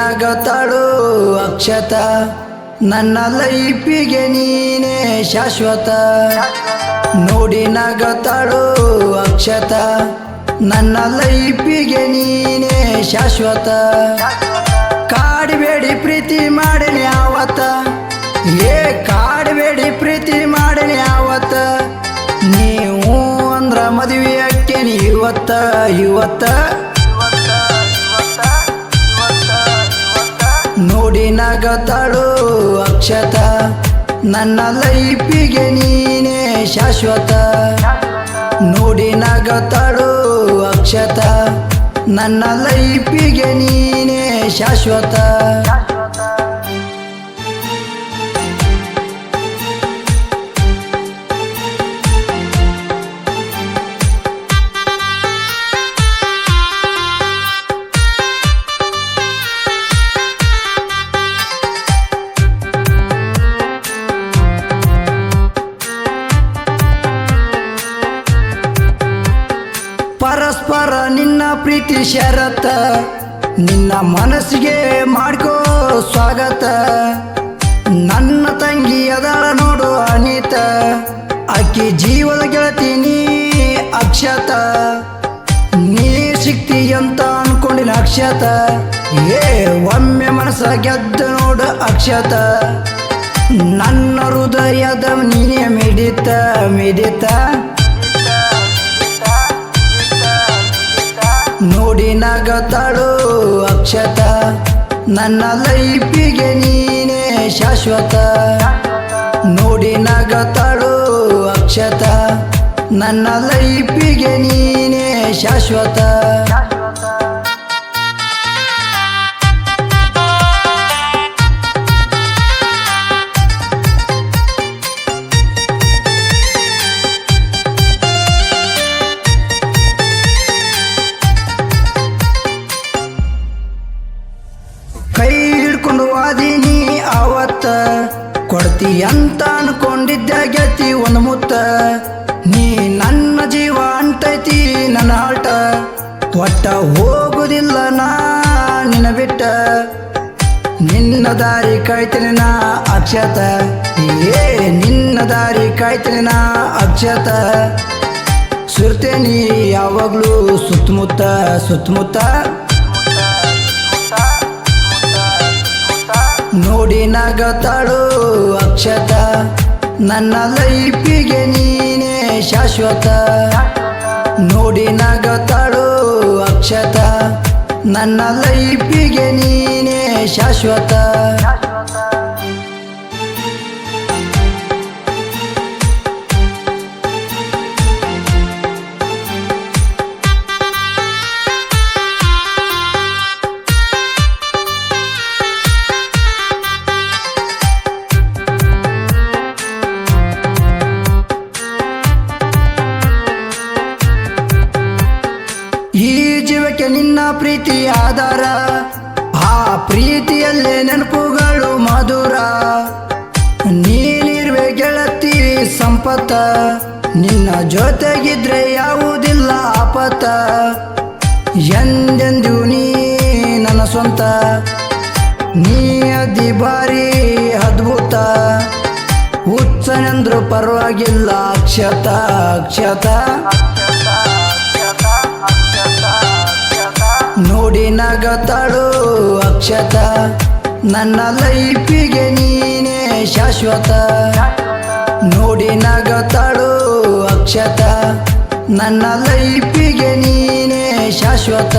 ನಗತಾಳು ಅಕ್ಷತ. ನನ್ನ ಲೈಫಿಗೆ ನೀನೇ ಶಾಶ್ವತ. ನೋಡಿ ನಗತಾಳು ಅಕ್ಷತ. ನನ್ನ ಲೈಫಿಗೆ ನೀನೇ ಶಾಶ್ವತ. ಕಾಡಬೇಡಿ ಪ್ರೀತಿ ಮಾಡಿನಿ ಯಾವತ್ತ ಏ ಕಾಡಬೇಡಿ ಪ್ರೀತಿ ಮಾಡಲಿ ಯಾವತ್ತ ನೀವು ಅಂದ್ರ ಮದುವೆ ಅಕ್ಕೇನಿ ಇವತ್ತ ಇವತ್ತ. ನಗತಾಳು ಅಕ್ಷತ. ನನ್ನ ಲೈಫಿಗೆ ನೀನೇ ಶಾಶ್ವತ. ನೋಡಿ ನಗತಾಳು ಅಕ್ಷತ. ನನ್ನ ಲೈಫಿಗೆ ನೀನೇ ಶಾಶ್ವತ. ಪ್ರೀತಿ ಶರತ, ನಿನ್ನ ಮನಸ್ಸಿಗೆ ಮಾಡ್ಕೋ ಸ್ವಾಗತ. ನನ್ನ ತಂಗಿ ಅದಳ ನೋಡು ಅನಿತ ಅಕ್ಕಿ ಜೀವದ ಗೆಳತಿ ನೀ ಅಕ್ಷತ. ನೀ ಸಿಕ್ತಿ ಅಂತ ಅನ್ಕೊಂಡಿನ ಅಕ್ಷತ, ಏ ಒಮ್ಮೆ ಮನಸ್ಸ ಗೆದ್ದ ನೋಡು ಅಕ್ಷತ. ನನ್ನ ಹೃದಯದ ನೀನೇ ಮಿಡಿತ ಮಿಡಿತ. ನೋಡಿ ನಗತಾಳು ಅಕ್ಷತ. ನನ್ನ ಲೈಫಿಗೆ ನೀನೇ ಶಾಶ್ವತ. ನೋಡಿ ನಗತಾಳು ಅಕ್ಷತ. ನನ್ನ ಲೈಫಿಗೆ ನೀನೇ ಶಾಶ್ವತ. ಕೊಡ್ತಿ ಅಂತ ಅನ್ಕೊಂಡಿದ್ದೆ ಗೆತಿ ಒಂದು ಮುತ್ತ. ನೀ ನನ್ನ ಜೀವ ಅಂತೈತಿ, ನನ್ನ ಆಟ. ಒಟ್ಟ ಹೋಗುದಿಲ್ಲ ನಾ ನಿನ್ನ ಬಿಟ್ಟ. ನಿನ್ನ ದಾರಿ ಕಾಯ್ತೀನಿ ನಾ ಅಕ್ಷತ. ಏ, ನಿನ್ನ ದಾರಿ ಕಾಯ್ತೀನಿ ನಾ ಅಕ್ಷತ. ಸುರ್ತೇನಿ ಯಾವಾಗ್ಲೂ ಸುತ್ತಮುತ್ತ ಸುತ್ತಮುತ್ತ. ನೋಡಿ ನಗತಾಳು ಅಕ್ಷತ. ನನ್ನ ಲೈಫಿಗೆ ನೀನೇ ಶಾಶ್ವತ. ನೋಡಿ ನಗತಾಳು ಅಕ್ಷತ. ನನ್ನ ಲೈಫಿಗೆ ನೀನೇ ಶಾಶ್ವತ. ಪ್ರೀತಿ ಆಧಾರ ಆ ಪ್ರೀತಿಯಲ್ಲೇ ನೆನಪುಗಳು ಮಧುರ. ನೀನಿರುವೆ ಗೆಳತಿ ಸಂಪತ್ತ, ನಿನ್ನ ಜೊತೆಗಿದ್ರೆ ಯಾವುದಿಲ್ಲ ಆಪತ್ತ. ಎಂದೆಂದು ನೀ ನನ್ನ ಸ್ವಂತ, ನೀ ಅದಿ ಬಾರಿ ಅದ್ಭುತ. ಹುಚ್ಚನೆಂದ್ರು ಪರವಾಗಿಲ್ಲ, ಅಕ್ಷತ ಅಕ್ಷತ. ನಗತಾಳು ಅಕ್ಷತ. ನನ್ನ ಲೈಫಿಗೆ ನೀನೇ ಶಾಶ್ವತ. ನೋಡಿ ನಗತಾಳು ಅಕ್ಷತ. ನನ್ನ ಲೈಫಿಗೆ ನೀನೇ ಶಾಶ್ವತ.